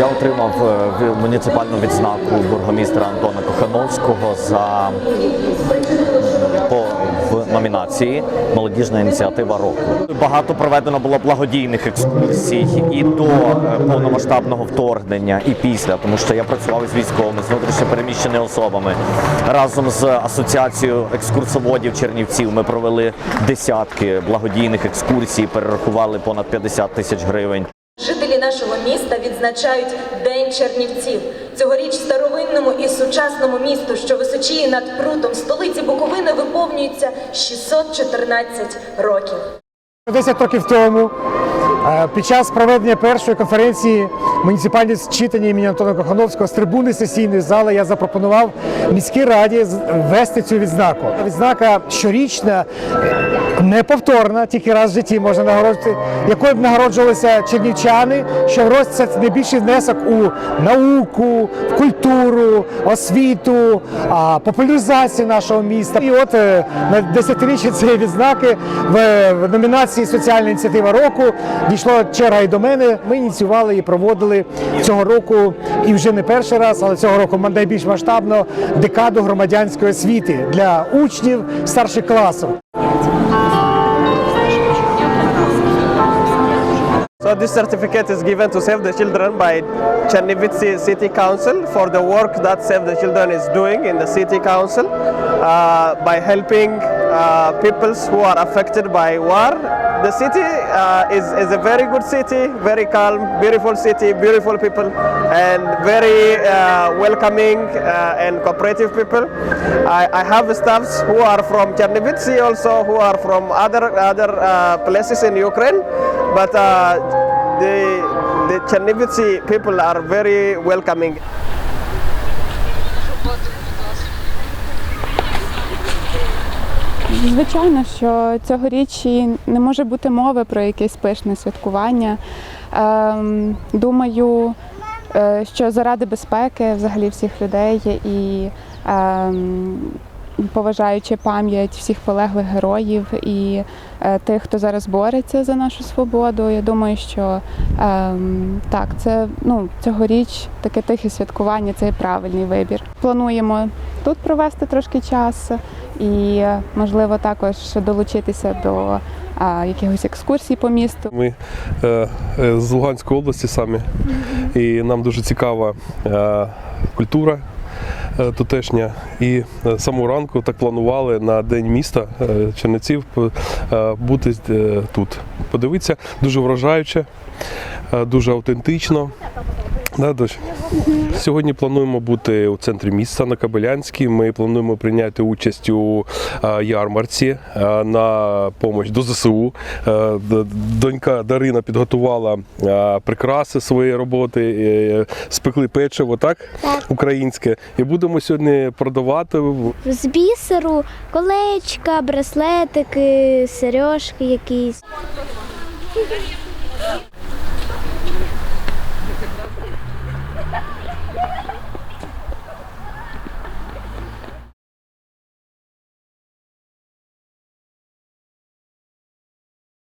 Я отримав е, муніципальну відзнаку бургомістра Антона Кохановського за по в номінації Молодіжна ініціатива року. Багато проведено було благодійних екскурсій і до е, повномасштабного вторгнення, і після, тому що я працював з військовими, з внутрішньопереміщеними особами. Разом з асоціацією екскурсоводів Чернівців ми провели десятки благодійних екскурсій, перерахували понад 50 тисяч гривень. Жителі нашого міста відзначають День Чернівців. Цьогоріч старовинному і сучасному місту, що височіє над прутом столиці Буковини, виповнюється 614 років. 10 років тому е, під час проведення першої конференції муніципальні читання імені Антона Кохановського з трибуни сесійної зали я запропонував міській раді ввести цю відзнаку. Відзнака щорічна, неповторна, тільки раз в житті можна нагороджувати, якою б нагороджувалися чернівчани, що вносять найбільший внесок у науку, в культуру, освіту, популяризацію нашого міста. І от е, на десятиріччя цієї відзнаки в номінації Соціальна ініціатива року дійшла черга і до мене. Ми ініціювали і проводили цього року, і вже не перший раз, але цього року найбільш масштабно декаду громадянської освіти для учнів старших класів. So this certificate is given to Save the Children by Chernivtsi City Council for the work that Save the Children is doing in the city council uh, by helping uh, peoples who are affected by war. The city uh, is, is a very good city, very calm, beautiful city, beautiful people, and very uh, welcoming uh, and cooperative people. I, I have staffs who are from Chernivtsi also, who are from other other uh, places in Ukraine, but uh, the the Chernivtsi people are very welcoming. Звичайно, що цьогоріч не може бути мови про якесь пишне святкування. Ем, думаю, е, що заради безпеки взагалі всіх людей і ем, поважаючи пам'ять всіх полеглих героїв і е, тих, хто зараз бореться за нашу свободу, я думаю, що ем, так, це ну, цьогоріч таке тихе святкування, це і правильний вибір. Плануємо тут провести трошки часу і можливо також долучитися до якихось екскурсій по місту. Ми е, е, з Луганської області самі, і нам дуже цікава е, культура тутешня. І саму ранку так планували на день міста Чернеців е, бути е, тут. Подивитися, дуже вражаюче, е, дуже автентично. Да, дощ? Сьогодні плануємо бути у центрі міста на Кабелянській. Ми плануємо прийняти участь у е, ярмарці е, на допомогу до ЗСУ. Е, Донька Дарина підготувала прикраси своєї роботи, спекли печиво, так? Так. Українське. І будемо сьогодні продавати. З бісеру, колечка, браслетики, сережки якісь. Yeah.